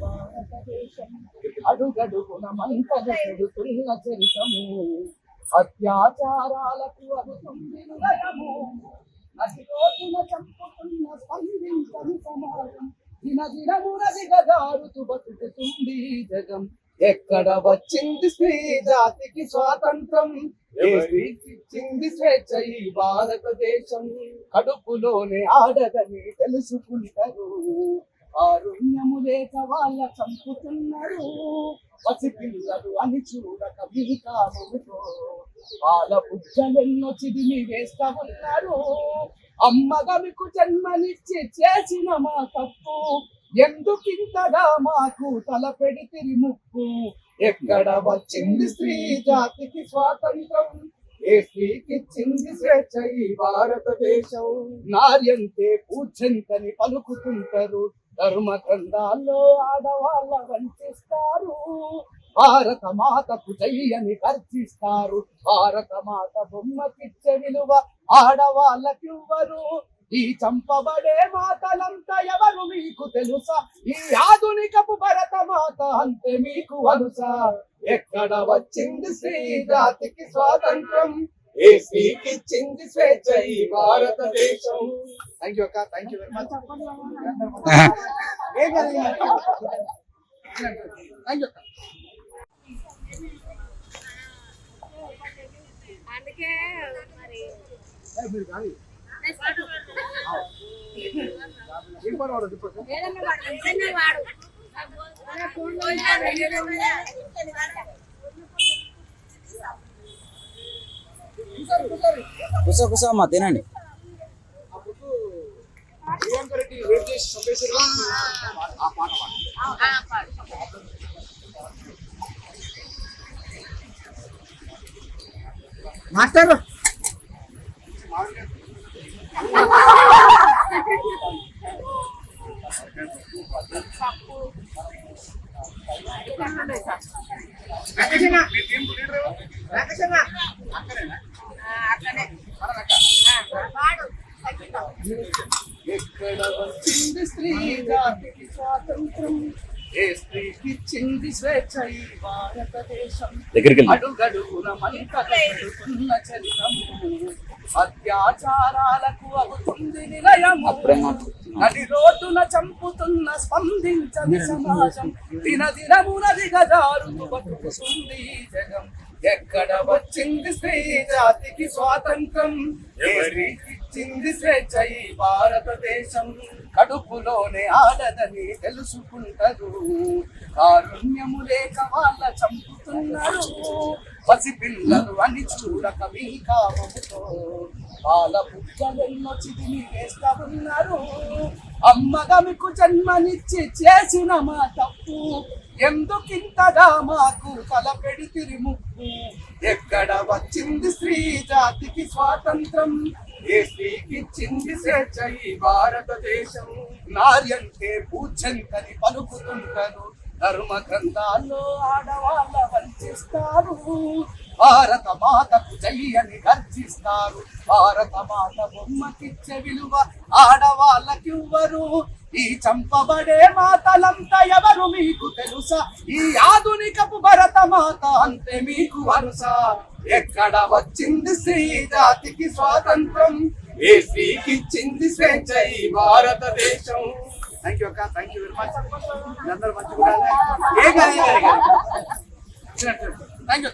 భారతదేశం అడుగడుగున మంటలు పెడుతున్న చరితము అత్యాచారాలకు అడుగుతుంది నిలయము నది రోజున చంపుతున్న స్పందించని సమాజం దిన దినమున దిగజారుతూ బతుకుతుంది జగం ఎక్కడ వచ్చింది స్త్రీ జాతికి స్వాతంత్రం ఇచ్చింది స్వేచ్ఛ ఈ భారతదేశం కడుపులోనే ఆడదని తెలుసుకుంటారు ఆరుణ్యము లేక వాళ్ళ చంపుతున్నారు. పసిపిల్లలు అని చూడక వికారముతో వాళ్ళ బుద్ధలెన్నో చిదిమి వేస్తా ఉన్నారు అమ్మగా మీకు జన్మనిచ్చి చేసిన మా తప్పు ఎందుకింతగా మాకు తల పెడితిరి ముక్కు ఎక్కడ వచ్చింది స్త్రీ జాతికి స్వాతంత్రం? ఏ స్త్రీకి చింది స్వేచ్ఛ ఈ భారతదేశం? నార్యంతే పూజంతని పలుకుతుంటారు. ధర్మగ్రంథాల్లో ఆడవాళ్ళ వంచిస్తారు భారత మాతకు చెయ్యని గర్జిస్తారు. భారత మాత బొమ్మకిచ్చే విలువ ఆడవాళ్ళకివ్వరు. ఈ చంపబడే మాతలంతా ఎవరు మీకు తెలుసా? ఈ ఆధునికపు భరత మాత అంతే మీకు వలుసా. ఎక్కడ వచ్చింది శ్రీ జాతికి స్వాతంత్రం? ఏ స్త్రీకి ఇచ్చింది స్వేచ్ఛ ఈ భారతదేశం. థ్యాంక్ యూ అక్క. Thank you very much thank you అక్క. అందుకే మరి కానీ చెప్పండి ఏదన్నా వాడు వాడు. కూసో కూసో అమ్మా తినండి అప్పుడు ప్రియాంక రెడ్డి ఎక్కడ వచ్చింది స్త్రీ జాతికి స్వాతంత్రం? ఏ స్త్రీకి ఇచ్చింది స్వేచ్ఛ ఈ భారతదేశం? అడుగడుగున మంటలు పెడుతున్న చరితము అత్యాచారాలకు అవుతుంది మాట్లాడుతున్నాను. నది రోడ్డున చంపుతున్న స్పందించని సమాజం. దిన దినమున దిగజారుతూ బతుకుతుంది జగం. ఎక్కడ వచ్చింది స్త్రీ జాతికి స్వాతంత్రం? ఏ స్త్రీకి చింది స్వేచ్ఛ ఈ భారతదేశం కడుపులోనే ఆడదని తెలుసుకుంటారు. కారుణ్యము లేక వాళ్ళ చంపుతున్నారు. పసిపిల్లలు అని చూడక మీ కామముతో వాళ్ళ బుద్ధలెన్నో చిదిమి వేస్తా ఉన్నారు అమ్మగా మీకు జన్మనిచ్చి చేసిన మా తప్పు. ఎందుకింతగా మాకు తల పెడితిరి ఎక్కడ వచ్చింది స్త్రీ జాతికి స్వాతంత్రం? ఇచ్చింది స్వేచ్ఛ ఈ భారతదేశం. నార్యంటే పూజంతని పలుకుతుంటారు ధర్మ గ్రంథాల్లో ఆడవాళ్ళ వంచిస్తారు. భారత మాతకు జై అని గర్జిస్తారు. భారత మాత బొమ్మకిచ్చే విలువ ఆడవాళ్ళకివ్వరు. ఈ చంపబడే మాతలంతా ఎవరు మీకు తెలుసా? ఈ ఆధునికపు భరత మాత అంతే మీకు వరుస. ఎక్కడ వచ్చింది స్త్రీ జాతికి స్వాతంత్రం? ఏ స్త్రీకి ఇచ్చింది స్వేచ్ఛ ఈ భారతదేశం. థ్యాంక్ యూ అక్క థ్యాంక్ యూ వెరీ మచ్ అందరూ మంచిగా ఉండాలి. ఏ కానీ థ్యాంక్ యూ